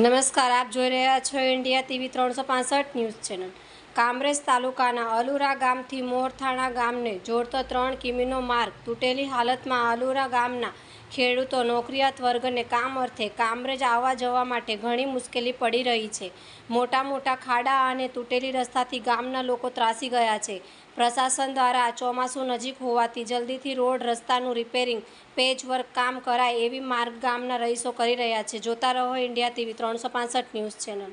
નમસ્કાર, આપ જોઈ રહ્યા છો ઇન્ડિયા ટીવી ત્રણસો પાસઠ ન્યૂઝ ચેનલ. કામરેજ તાલુકાના અલુરા ગામથી મોરથાણા ગામને જોડતો ત્રણ કિમીનો માર્ગ તૂટેલી હાલતમાં અલુરા ગામના ખેડૂતો નોકરિયાત વર્ગને કામ અર્થે કામરેજ આવવા જવા માટે ઘણી મુશ્કેલી પડી રહી છે. મોટા મોટા ખાડા અને તૂટેલી રસ્તાથી ગામના લોકો ત્રાસી ગયા છે. પ્રશાસન દ્વારા ચોમાસું નજીક હોવાથી જલ્દીથી રોડ રસ્તાનું રિપેરિંગ, પેચવર્ક કામ કરાય એવી માર્ગ ગામના રહીશો કરી રહ્યા છે. જોતા રહો ઇન્ડિયા ટીવી ત્રણસો ન્યૂઝ ચેનલ.